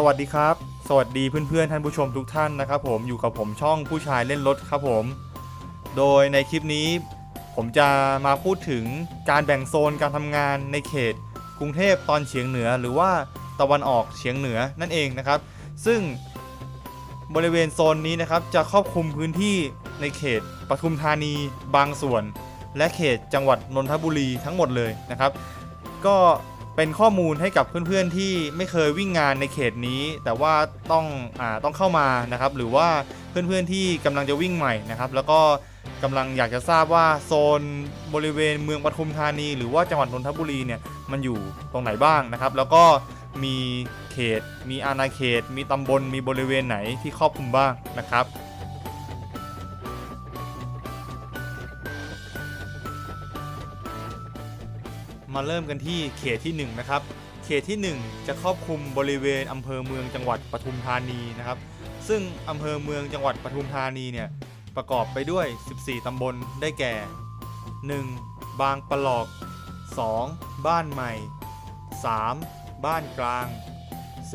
สวัสดีครับ สวัสดีเพื่อนๆท่านผู้ชมทุกท่านนะครับผมอยู่กับผมช่องผู้ชายเล่นรถครับผม โดยในคลิปนี้ผมจะมาพูดถึงการแบ่งโซนการทำงานในเขต กรุงเทพตอนเฉียงเหนือหรือว่าตะวันออกเฉียงเหนือนั่นเองนะครับ ซึ่งบริเวณโซนนี้นะครับจะครอบคลุมพื้นที่ในเขตปทุมธานีบางส่วน และเขตจังหวัดนนทบุรีทั้งหมดเลยนะครับ ก็ เป็นข้อมูลให้กับเพื่อนๆที่ไม่เคยวิ่งงานในเขตนี้ แต่ว่าต้องอ่าต้องเข้ามานะครับ หรือว่าเพื่อนๆที่กำลังจะวิ่งใหม่นะครับ แล้วก็กำลังอยากจะทราบว่าโซนบริเวณเมืองปทุมธานี หรือว่าจังหวัดนนทบุรีเนี่ยมันอยู่ตรงไหนบ้างนะครับ แล้วก็มีเขต มีอาณาเขต มีตำบลมีบริเวณไหนที่ครอบคลุมบ้างนะครับ มาเริ่มกันที่เขตที่ 1 นะครับ เขตที่ 1 จะครอบคลุมบริเวณอำเภอเมืองจังหวัดปทุมธานีนะครับ ซึ่งอำเภอเมืองจังหวัดปทุมธานีเนี่ยประกอบไปด้วย 14 ตำบลได้แก่ 1. บางปะหลอก 2. บ้านใหม่ 3. บ้านกลาง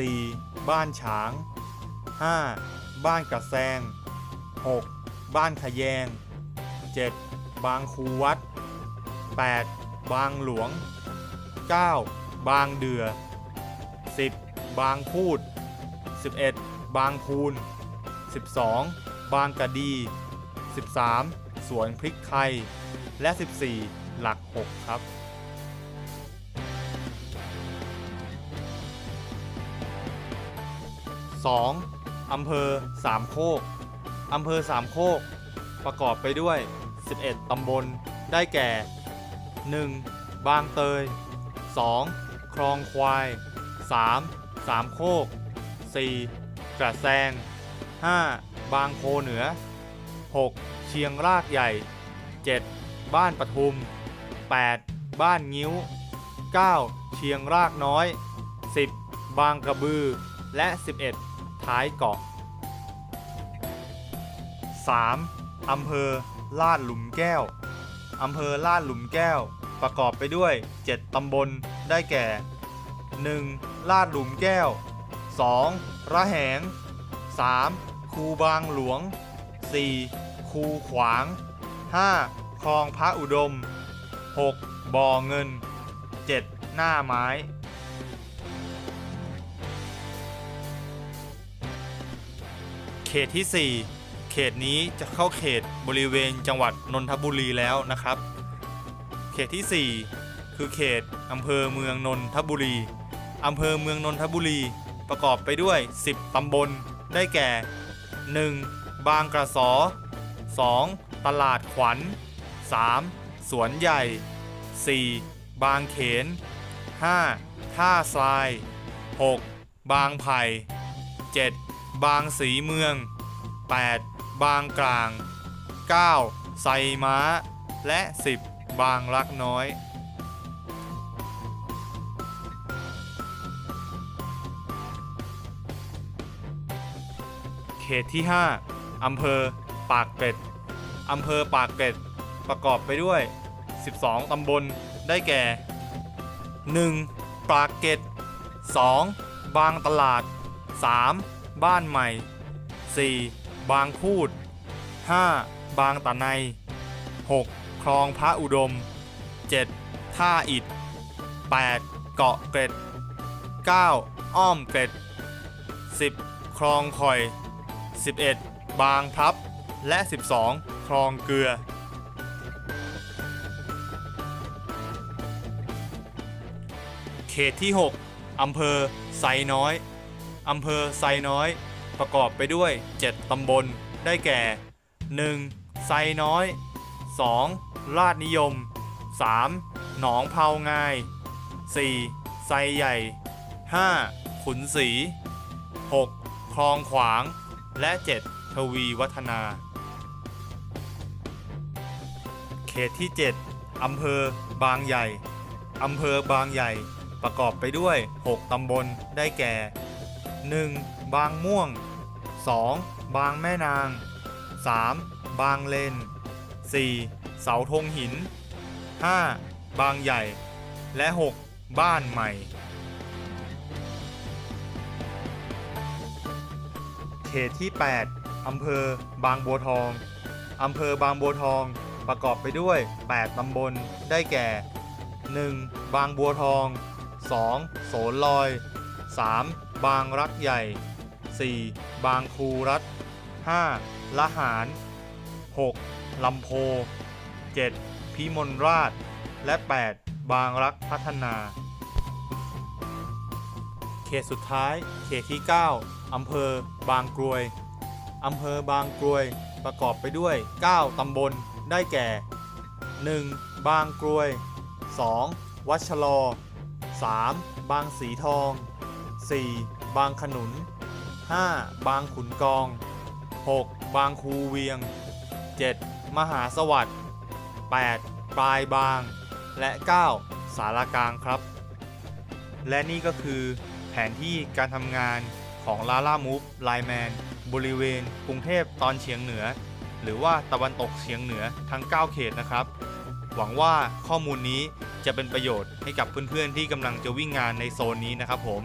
4. บ้านฉาง 5. บ้านกระแซง 6. บ้านขะแยง 7. บางคูวัด 8. บางหลวง 9. บางเดือ 10. บางพูด 11. บางพูน 12. บางกะดี 13. สวนพริกไทย และ 14. หลัก 6 ครับ 2. อำเภอสามโคกอำเภอสามโคก ประกอบไปด้วย 11 ตำบล ได้แก่ 1. บางเตย 2. คลองควาย 3. สามโคก 4. กระแซง 5. บางโพเหนือ 6. เชียงรากใหญ่ 7. บ้านปทุม 8. บ้านงิ้ว 9. เชียงรากน้อย 10. บางกระบือ และ 11. ท้ายเกาะ 3. อำเภอลาดหลุมแก้ว อำเภอลาดหลุมแก้ว ประกอบไปด้วย 7 ตำบล ได้แก่ 1. ลาดหลุมแก้ว 2. ระแหง 3. คูบางหลวง 4. คูขวาง 5. คลองพระอุดม 6. บ่อเงิน 7. หน้าไม้เขตที่ 4 เขตนี้จะเข้าเขตบริเวณจังหวัดนนทบุรีแล้วนะครับ เขตที่ 4 คือเขตอำเภอเมืองนนทบุรีอำเภอเมืองนนทบุรีประกอบไปด้วย 10 ตำบล ได้แก่ 1. บางกระสอ 2. ตลาดขวัญ 3. สวนใหญ่ 4. บางเขน 5. ท่าทราย 6. บางไผ่ 7. บางสีเมือง 8. บางกลาง 9. ไซม้า และ 10 บางรักน้อย เขตที่ 5 อำเภอ ปากเกร็ด อำเภอปากเกร็ด ประกอบไปด้วย 12 ตำบล ได้แก่ 1. ปากเกร็ด 2. บางตลาด 3. บ้านใหม่ 4. บางพูด 5. บางตะไน 6. คลองพระอุดม 7. ท่าอิฐ 8. เกาะเกร็ด 9. อ้อมเกร็ด 10. คลองคอย 11. บางพลับ และ 12 คลองเกลือ เขตที่ 6อำเภอไซน้อยอำเภอไซน้อย ประกอบไปด้วย 7 ตำบล ได้แก่ 1. ไซน้อย 2. ลาดนิยม 3. หนองเผางาย 4. ไซใหญ่ 5. ขุนศรี 6. คลองขวาง และ 7. ทวีวัฒนา เขตที่ 7 อำเภอบางใหญ่ อำเภอบางใหญ่ ประกอบไปด้วย 6 ตำบล ได้แก่ 1. บางม่วง 2. บางแม่นาง 3. บางเลน 4. เสาธงหิน 5. บางใหญ่ และ 6. บ้านใหม่ เขตที่ 8 อำเภอบางบัวทอง อำเภอบางบัวทองประกอบไปด้วย 8 ตำบล ได้แก่ 1. บางบัวทอง 2. โสนลอย 3. บางรักใหญ่ 4. บางครูรัฐ 5. ละหาร 6. ลำโพ 7. พิมลราช และ 8. บางรักพัฒนา เขตสุดท้าย เขตที่ 9 อำเภอ บางกรวย อำเภอบางกรวย ประกอบไปด้วย 9 ตำบล ได้แก่ 1. บางกรวย 2. วัชรอ 3. บางสีทอง 4. บางขนุน 5. บางขุนกอง 6. บางคูเวียง 7. มหาสวัสดิ์ 8. ปลายบาง และ 9. สารกลางครับ และนี่ก็คือแผนที่การทำงานของลาล่ามูฟไลแมนบริเวณกรุงเทพตอนเฉียงเหนือ หรือว่าตะวันตกเฉียงเหนือทั้ง 9 เขตนะครับ หวังว่าข้อมูลนี้จะเป็นประโยชน์ให้กับเพื่อนๆที่กำลังจะวิ่งงานในโซนนี้นะครับผม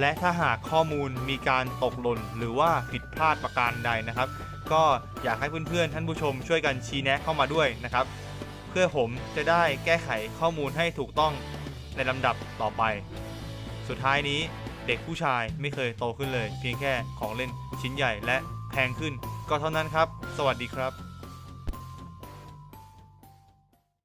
และถ้าหากข้อมูลมีการตกหล่นหรือว่าผิดพลาดประการใดนะครับ ก็อยากให้เพื่อนๆท่านผู้ชมช่วยกันชี้แนะเข้ามาด้วยนะครับ เพื่อผมจะได้แก้ไขข้อมูลให้ถูกต้องในลำดับต่อไป สุดท้ายนี้เด็กผู้ชายไม่เคยโตขึ้นเลย เพียงแค่ของเล่นชิ้นใหญ่และแพงขึ้น ก็เท่านั้นครับ สวัสดีครับ